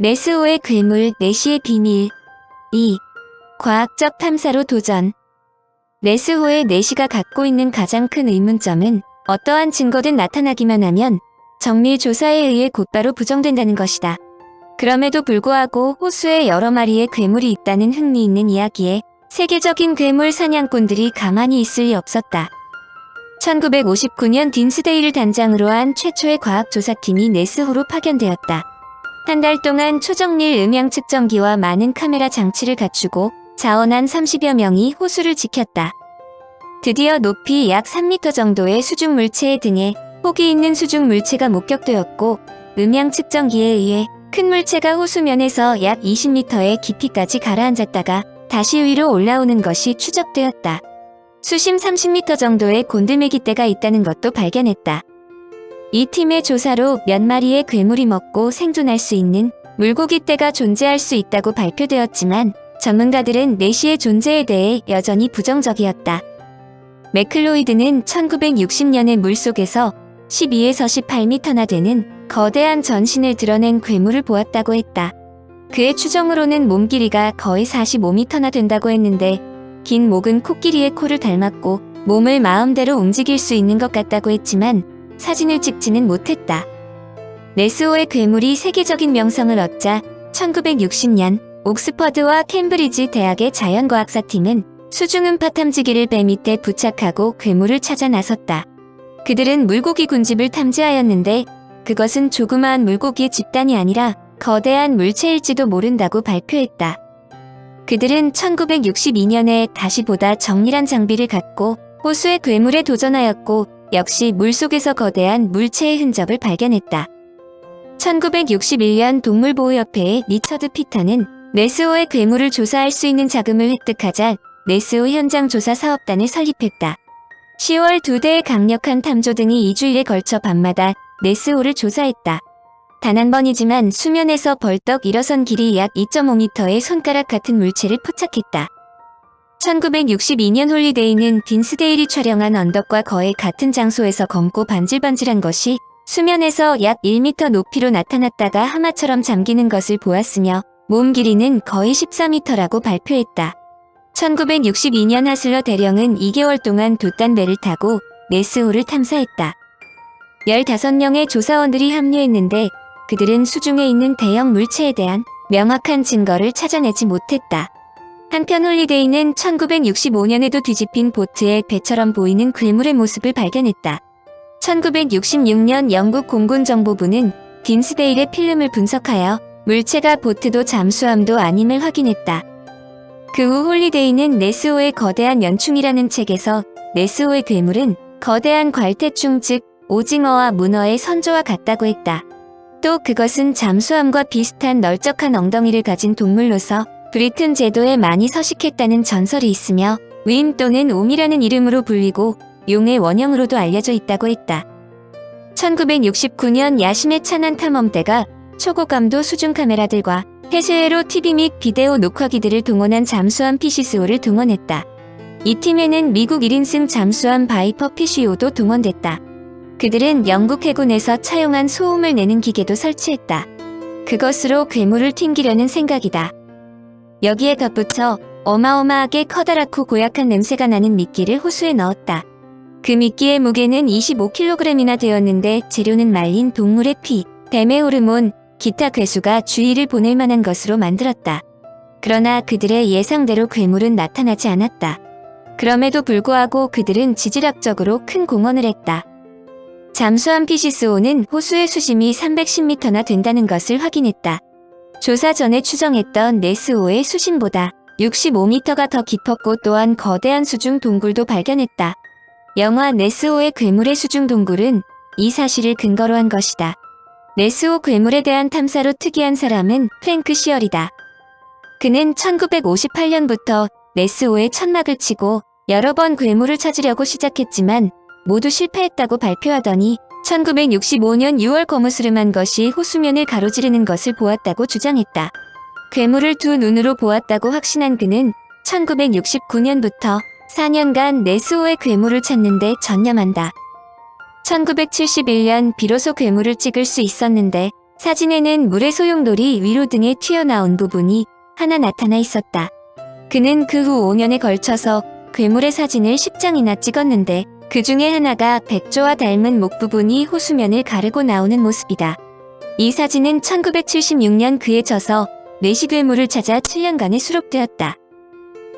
네스호의 괴물 네시의 비밀 2. 과학적 탐사로 도전 네스호의 네시가 갖고 있는 가장 큰 의문점은 어떠한 증거든 나타나기만 하면 정밀 조사에 의해 곧바로 부정된다는 것이다. 그럼에도 불구하고 호수에 여러 마리의 괴물이 있다는 흥미있는 이야기에 세계적인 괴물 사냥꾼들이 가만히 있을 리 없었다. 1959년 딘스데이를 단장으로 한 최초의 과학조사팀이 네스호로 파견되었다. 한 달 동안 초정밀 음향 측정기와 많은 카메라 장치를 갖추고 자원한 30여 명이 호수를 지켰다. 드디어 높이 약 3m 정도의 수중 물체 등에 폭이 있는 수중 물체가 목격되었고 음향 측정기에 의해 큰 물체가 호수면에서 약 20m의 깊이까지 가라앉았다가 다시 위로 올라오는 것이 추적되었다. 수심 30m 정도의 곤드메기떼가 있다는 것도 발견했다. 이 팀의 조사로 몇 마리의 괴물이 먹고 생존할 수 있는 물고기떼가 존재할 수 있다고 발표되었지만 전문가들은 내시의 존재에 대해 여전히 부정적이었다. 맥클로이드는 1960년에 물속에서 12에서 18m나 되는 거대한 전신을 드러낸 괴물을 보았다고 했다. 그의 추정으로는 몸 길이가 거의 45m나 된다고 했는데 긴 목은 코끼리의 코를 닮았고 몸을 마음대로 움직일 수 있는 것 같다고 했지만 사진을 찍지는 못했다. 네스호의 괴물이 세계적인 명성을 얻자 1960년 옥스퍼드와 캠브리지 대학의 자연과학사팀은 수중음파 탐지기를 배 밑에 부착하고 괴물을 찾아 나섰다. 그들은 물고기 군집을 탐지하였는데 그것은 조그마한 물고기의 집단이 아니라 거대한 물체일지도 모른다고 발표했다. 그들은 1962년에 다시 보다 정밀한 장비를 갖고 호수의 괴물에 도전하였고 역시 물속에서 거대한 물체의 흔적을 발견했다. 1961년 동물보호협회의 리처드 피터는 네스호의 괴물을 조사할 수 있는 자금을 획득하자 네스호 현장 조사 사업단을 설립했다. 10월 두 대의 강력한 탐조 등이 2주일에 걸쳐 밤마다 네스호를 조사했다. 단 한 번이지만 수면에서 벌떡 일어선 길이 약 2.5m의 손가락 같은 물체를 포착했다. 1962년 홀리데이는 딘스데일이 촬영한 언덕과 거의 같은 장소에서 검고 반질반질한 것이 수면에서 약 1m 높이로 나타났다가 하마처럼 잠기는 것을 보았으며 몸 길이는 거의 14m라고 발표했다. 1962년 하슬러 대령은 2개월 동안 돛단배를 타고 네스호를 탐사했다. 15명의 조사원들이 합류했는데 그들은 수중에 있는 대형 물체에 대한 명확한 증거를 찾아내지 못했다. 한편 홀리데이는 1965년에도 뒤집힌 보트의 배처럼 보이는 괴물의 모습을 발견했다. 1966년 영국 공군정보부는 딘스데일의 필름을 분석하여 물체가 보트도 잠수함도 아님을 확인했다. 그 후 홀리데이는 네스호의 거대한 연충이라는 책에서 네스호의 괴물은 거대한 괄태충 즉 오징어와 문어의 선조와 같다고 했다. 또 그것은 잠수함과 비슷한 널쩍한 엉덩이를 가진 동물로서 브리튼 제도에 많이 서식했다는 전설이 있으며 윈 또는 옴이라는 이름으로 불리고 용의 원형으로도 알려져 있다고 했다. 1969년 야심의 찬한 탐험대가 초고감도 수중 카메라들과 해수회로 TV 및 비데오 녹화기들을 동원한 잠수함 피시스호를 동원했다. 이 팀에는 미국 1인승 잠수함 바이퍼 피시오도 동원됐다. 그들은 영국 해군에서 차용한 소음을 내는 기계도 설치했다. 그것으로 괴물을 튕기려는 생각이다. 여기에 덧붙여 어마어마하게 커다랗고 고약한 냄새가 나는 미끼를 호수에 넣었다. 그 미끼의 무게는 25kg이나 되었는데 재료는 말린 동물의 피, 뱀의 호르몬, 기타 괴수가 주의를 보낼 만한 것으로 만들었다. 그러나 그들의 예상대로 괴물은 나타나지 않았다. 그럼에도 불구하고 그들은 지질학적으로 큰 공헌을 했다. 잠수함 피시스호는 호수의 수심이 310m나 된다는 것을 확인했다. 조사 전에 추정했던 네스호의 수심보다 65m가 더 깊었고 또한 거대한 수중 동굴도 발견했다. 영화 네스호의 괴물의 수중 동굴은 이 사실을 근거로 한 것이다. 네스호 괴물에 대한 탐사로 특이한 사람은 프랭크 시얼이다. 그는 1958년부터 네스호의 천막을 치고 여러 번 괴물을 찾으려고 시작했지만 모두 실패했다고 발표하더니 1965년 6월 거무스름한 것이 호수면을 가로지르는 것을 보았다고 주장했다. 괴물을 두 눈으로 보았다고 확신한 그는 1969년부터 4년간 네스호의 괴물을 찾는 데 전념한다. 1971년 비로소 괴물을 찍을 수 있었는데 사진에는 물의 소용돌이 위로 등에 튀어나온 부분이 하나 나타나 있었다. 그는 그 후 5년에 걸쳐서 괴물의 사진을 10장이나 찍었는데 그 중에 하나가 백조와 닮은 목 부분이 호수면을 가르고 나오는 모습이다. 이 사진은 1976년 그에 져서 내시괴물을 찾아 7년간에 수록되었다.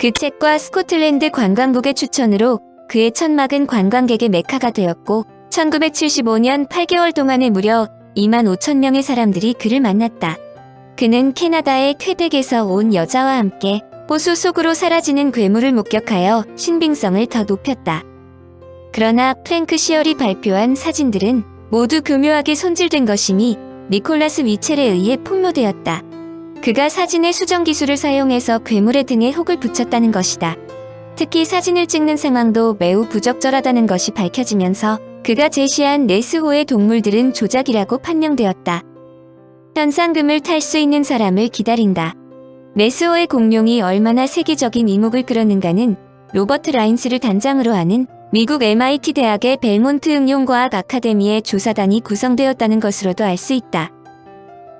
그 책과 스코틀랜드 관광국의 추천으로 그의 천막은 관광객의 메카가 되었고 1975년 8개월 동안에 무려 2만 5천 명의 사람들이 그를 만났다. 그는 캐나다의 퀘벡에서 온 여자와 함께 호수 속으로 사라지는 괴물을 목격하여 신빙성을 더 높였다. 그러나 프랭크 시얼이 발표한 사진들은 모두 교묘하게 손질된 것이니 니콜라스 위첼에 의해 폭로되었다. 그가 사진의 수정 기술을 사용해서 괴물의 등에 혹을 붙였다는 것이다. 특히 사진을 찍는 상황도 매우 부적절하다는 것이 밝혀지면서 그가 제시한 네스호의 동물들은 조작이라고 판명되었다. 현상금을 탈 수 있는 사람을 기다린다. 네스호의 공룡이 얼마나 세계적인 이목을 끌었는가는 로버트 라인스를 단장으로 하는 미국 MIT 대학의 벨몬트 응용과학 아카데미의 조사단이 구성되었다는 것으로도 알 수 있다.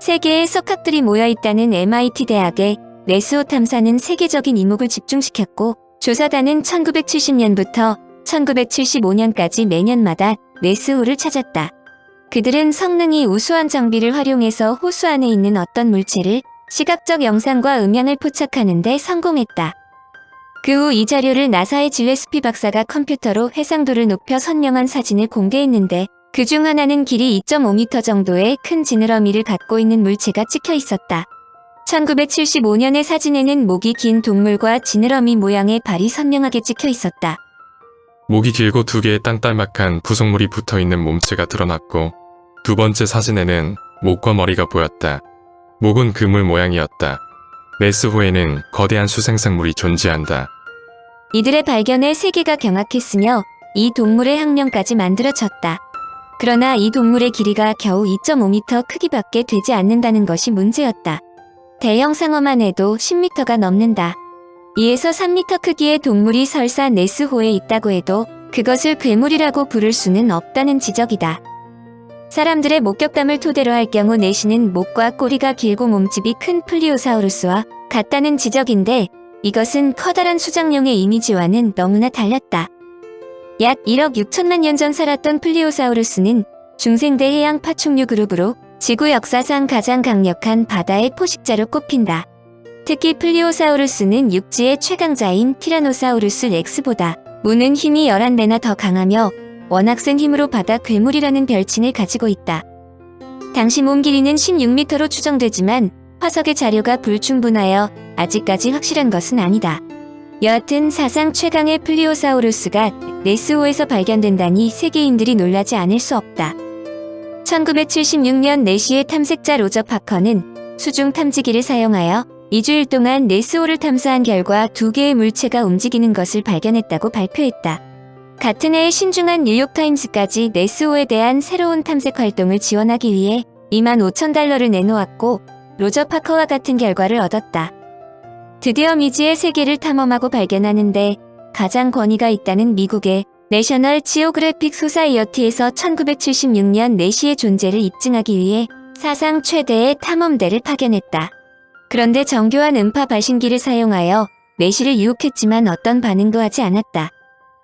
세계의 석학들이 모여 있다는 MIT 대학의 네스호 탐사는 세계적인 이목을 집중시켰고 조사단은 1970년부터 1975년까지 매년마다 네스호를 찾았다. 그들은 성능이 우수한 장비를 활용해서 호수 안에 있는 어떤 물체를 시각적 영상과 음향을 포착하는 데 성공했다. 그 후 이 자료를 나사의 질레스피 박사가 컴퓨터로 해상도를 높여 선명한 사진을 공개했는데 그 중 하나는 길이 2.5m 정도의 큰 지느러미를 갖고 있는 물체가 찍혀 있었다. 1975년의 사진에는 목이 긴 동물과 지느러미 모양의 발이 선명하게 찍혀 있었다. 목이 길고 두 개의 땅딸막한 부속물이 붙어 있는 몸체가 드러났고 두 번째 사진에는 목과 머리가 보였다. 목은 그물 모양이었다. 메스호에는 거대한 수생생물이 존재한다. 이들의 발견에 세계가 경악했으며 이 동물의 학명까지 만들어졌다. 그러나 이 동물의 길이가 겨우 2.5m 크기밖에 되지 않는다는 것이 문제였다. 대형 상어만 해도 10m가 넘는다. 2에서 3m 크기의 동물이 설사 네스호에 있다고 해도 그것을 괴물이라고 부를 수는 없다는 지적이다. 사람들의 목격담을 토대로 할 경우 내시는 목과 꼬리가 길고 몸집이 큰 플리오사우루스와 같다는 지적인데 이것은 커다란 수장용의 이미지와는 너무나 달랐다. 약 1억 6천만 년 전 살았던 플리오사우루스는 중생대 해양 파충류 그룹으로 지구 역사상 가장 강력한 바다의 포식자로 꼽힌다. 특히 플리오사우루스는 육지의 최강자인 티라노사우루스 렉스보다 무는 힘이 11배나 더 강하며 워낙 센 힘으로 바다 괴물이라는 별칭을 가지고 있다. 당시 몸 길이는 16m로 추정되지만 화석의 자료가 불충분하여 아직까지 확실한 것은 아니다. 여하튼 사상 최강의 플리오사우루스가 네스호에서 발견된다니 세계인들이 놀라지 않을 수 없다. 1976년 네시의 탐색자 로저 파커는 수중 탐지기를 사용하여 2주일 동안 네스호를 탐사한 결과 두 개의 물체가 움직이는 것을 발견했다고 발표했다. 같은 해에 신중한 뉴욕타임스까지 네스호에 대한 새로운 탐색 활동을 지원하기 위해 2만 5천 달러를 내놓았고 로저 파커와 같은 결과를 얻었다. 드디어 미지의 세계를 탐험하고 발견하는데 가장 권위가 있다는 미국의 내셔널 지오그래픽 소사이어티에서 1976년 내시의 존재를 입증하기 위해 사상 최대의 탐험대를 파견했다. 그런데 정교한 음파 발신기를 사용하여 내시를 유혹했지만 어떤 반응도 하지 않았다.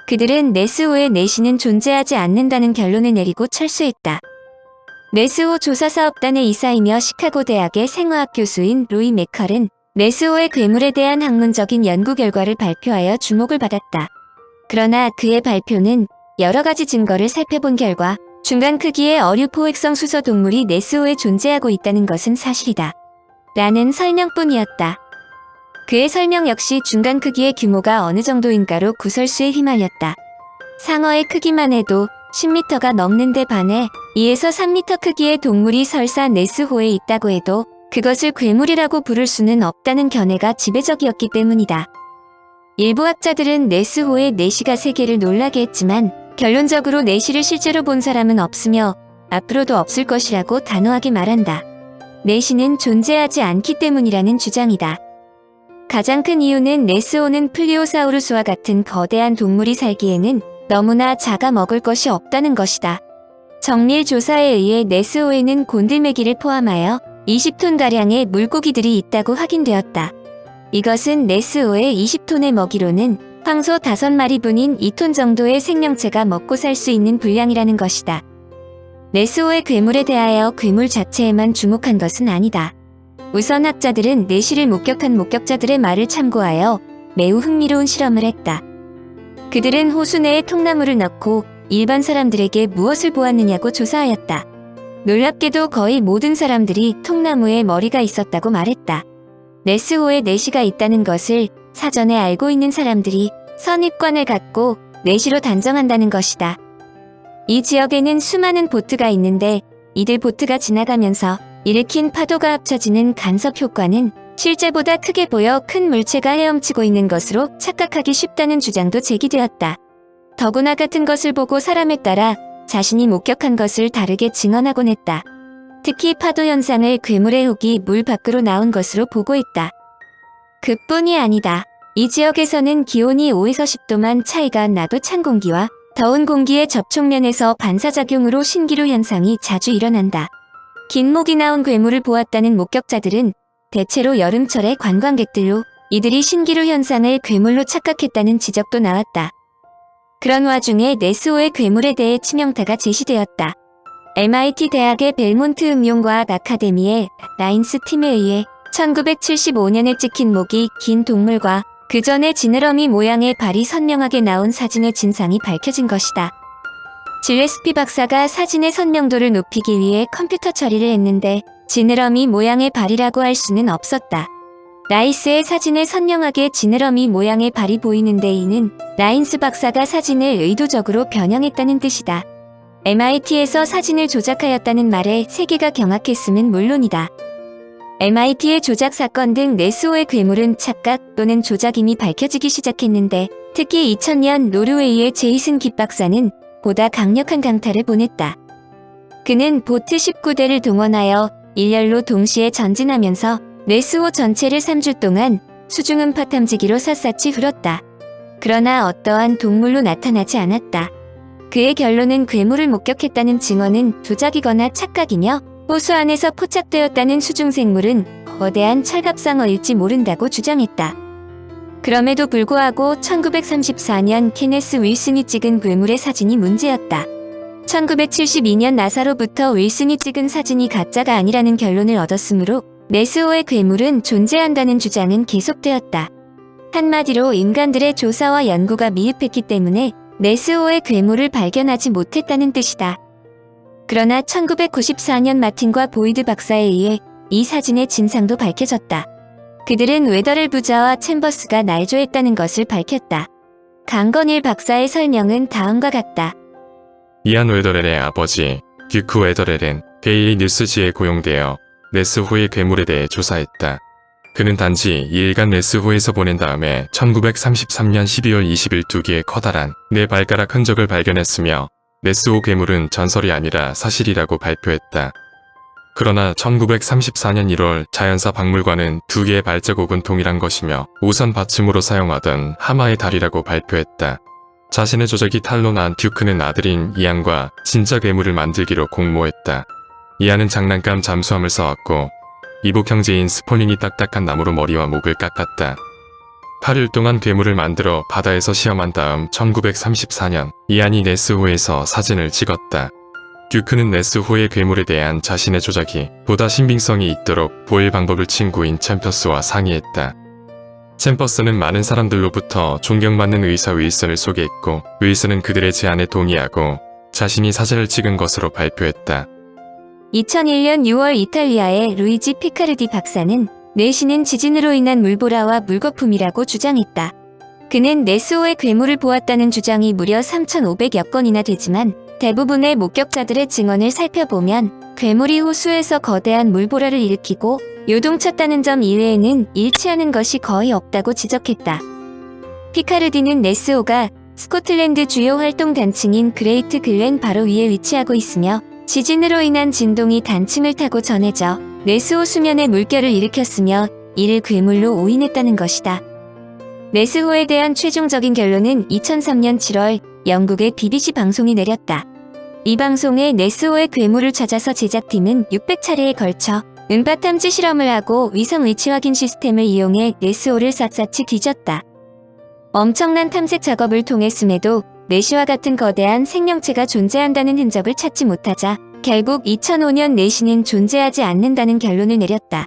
그들은 네스호의 내시는 존재하지 않는다는 결론을 내리고 철수했다. 네스호 조사사업단의 이사이며 시카고 대학의 생화학 교수인 로이 메컬은 네스호의 괴물에 대한 학문적인 연구 결과를 발표하여 주목을 받았다. 그러나 그의 발표는 여러 가지 증거를 살펴본 결과 중간 크기의 어류 포획성 수소 동물이 네스호에 존재하고 있다는 것은 사실이다. 라는 설명뿐이었다. 그의 설명 역시 중간 크기의 규모가 어느 정도인가로 구설수에 휘말렸다. 상어의 크기만 해도 10m가 넘는데 반해 2에서 3m 크기의 동물이 설사 네스호에 있다고 해도 그것을 괴물이라고 부를 수는 없다는 견해가 지배적이었기 때문이다. 일부 학자들은 네스호의 내시가 세계를 놀라게 했지만 결론적으로 내시를 실제로 본 사람은 없으며 앞으로도 없을 것이라고 단호하게 말한다. 내시는 존재하지 않기 때문이라는 주장이다. 가장 큰 이유는 네스호는 플리오사우루스와 같은 거대한 동물이 살기에는 너무나 작아 먹을 것이 없다는 것이다. 정밀 조사에 의해 네스호에는 곤들메기를 포함하여 20톤가량의 물고기들이 있다고 확인되었다. 이것은 네스호의 20톤의 먹이로는 황소 5마리 분인 2톤 정도의 생명체가 먹고 살 수 있는 분량이라는 것이다. 네스호의 괴물에 대하여 괴물 자체에만 주목한 것은 아니다. 우선 학자들은 내시를 목격한 목격자들의 말을 참고하여 매우 흥미로운 실험을 했다. 그들은 호수 내에 통나무를 넣고 일반 사람들에게 무엇을 보았느냐고 조사하였다. 놀랍게도 거의 모든 사람들이 통나무에 머리가 있었다고 말했다. 네스호에 내시가 있다는 것을 사전에 알고 있는 사람들이 선입관을 갖고 내시로 단정한다는 것이다. 이 지역에는 수많은 보트가 있는데 이들 보트가 지나가면서 일으킨 파도가 합쳐지는 간섭 효과는 실제보다 크게 보여 큰 물체가 헤엄치고 있는 것으로 착각하기 쉽다는 주장도 제기되었다. 더구나 같은 것을 보고 사람에 따라 자신이 목격한 것을 다르게 증언하곤 했다. 특히 파도 현상을 괴물의 혹이 물 밖으로 나온 것으로 보고 있다. 그뿐이 아니다. 이 지역에서는 기온이 5에서 10도만 차이가 나도 찬 공기와 더운 공기의 접촉면에서 반사작용으로 신기루 현상이 자주 일어난다. 긴 목이 나온 괴물을 보았다는 목격자들은 대체로 여름철의 관광객들로 이들이 신기루 현상을 괴물로 착각했다는 지적도 나왔다. 그런 와중에 네스호의 괴물에 대해 치명타가 제시되었다. MIT 대학의 벨몬트 음용과학 아카데미의 라인스 팀에 의해 1975년에 찍힌 목이 긴 동물과 그 전에 지느러미 모양의 발이 선명하게 나온 사진의 진상이 밝혀진 것이다. 질레스피 박사가 사진의 선명도를 높이기 위해 컴퓨터 처리를 했는데 지느러미 모양의 발이라고 할 수는 없었다. 라이스의 사진에 선명하게 지느러미 모양의 발이 보이는데 이는 라인스 박사가 사진을 의도적으로 변형했다는 뜻이다. MIT에서 사진을 조작하였다는 말에 세계가 경악했음은 물론이다. MIT의 조작 사건 등 네스호의 괴물은 착각 또는 조작임이 밝혀지기 시작했는데 특히 2000년 노르웨이의 제이슨 깃 박사는 보다 강력한 강타를 보냈다. 그는 보트 19대를 동원하여 일렬로 동시에 전진하면서 네스호 전체를 3주 동안 수중음파 탐지기로 샅샅이 흘렀다. 그러나 어떠한 동물로 나타나지 않았다. 그의 결론은 괴물을 목격했다는 증언은 조작이거나 착각이며 호수 안에서 포착되었다는 수중생물은 거대한 철갑상어일지 모른다고 주장했다. 그럼에도 불구하고 1934년 케네스 윌슨이 찍은 괴물의 사진이 문제였다. 1972년 나사로부터 윌슨이 찍은 사진이 가짜가 아니라는 결론을 얻었으므로 네스호의 괴물은 존재한다는 주장은 계속되었다. 한마디로 인간들의 조사와 연구가 미흡했기 때문에 네스호의 괴물을 발견하지 못했다는 뜻이다. 그러나 1994년 마틴과 보이드 박사에 의해 이 사진의 진상도 밝혀졌다. 그들은 웨더렐 부자와 챔버스가 날조했다는 것을 밝혔다. 강건일 박사의 설명은 다음과 같다. 이안 웨더렐의 아버지 듀크 웨더렐은 데일리 뉴스지에 고용되어 네스호의 괴물에 대해 조사했다. 그는 단지 2일간 네스호에서 보낸 다음에 1933년 12월 20일 두 개의 커다란 네 발가락 흔적을 발견했으며 네스호 괴물은 전설이 아니라 사실이라고 발표했다. 그러나 1934년 1월 자연사 박물관은 두 개의 발자국은 동일한 것이며 우선 받침으로 사용하던 하마의 다리라고 발표했다. 자신의 조적이 탄로 난 듀크는 아들인 이안과 진짜 괴물을 만들기로 공모했다. 이안은 장난감 잠수함을 쌓았고 이복 형제인 스폴링이 딱딱한 나무로 머리와 목을 깎았다. 8일 동안 괴물을 만들어 바다에서 시험한 다음 1934년 이안이 네스호에서 사진을 찍었다. 듀크는 네스호의 괴물에 대한 자신의 조작이 보다 신빙성이 있도록 보일 방법을 친구인 챔퍼스와 상의했다. 챔퍼스는 많은 사람들로부터 존경받는 의사 윌슨을 소개했고 윌슨은 그들의 제안에 동의하고 자신이 사진을 찍은 것으로 발표했다. 2001년 6월 이탈리아의 루이지 피카르디 박사는 내시는 지진으로 인한 물보라와 물거품이라고 주장했다. 그는 네스호의 괴물을 보았다는 주장이 무려 3,500여 건이나 되지만 대부분의 목격자들의 증언을 살펴보면 괴물이 호수에서 거대한 물보라를 일으키고 요동쳤다는 점 이외에는 일치하는 것이 거의 없다고 지적했다. 피카르디는 네스호가 스코틀랜드 주요 활동 단층인 그레이트 글렌 바로 위에 위치하고 있으며 지진으로 인한 진동이 단층을 타고 전해져 네스호 수면에 물결을 일으켰으며 이를 괴물로 오인했다는 것이다. 네스호에 대한 최종적인 결론은 2003년 7월 영국의 BBC 방송이 내렸다. 이 방송에 네스호의 괴물을 찾아서 제작팀은 600차례에 걸쳐 음파 탐지 실험을 하고 위성 위치 확인 시스템을 이용해 네스호를 샅샅이 뒤졌다. 엄청난 탐색 작업을 통했음에도 내시와 같은 거대한 생명체가 존재한다는 흔적을 찾지 못하자 결국 2005년 내시는 존재하지 않는다는 결론을 내렸다.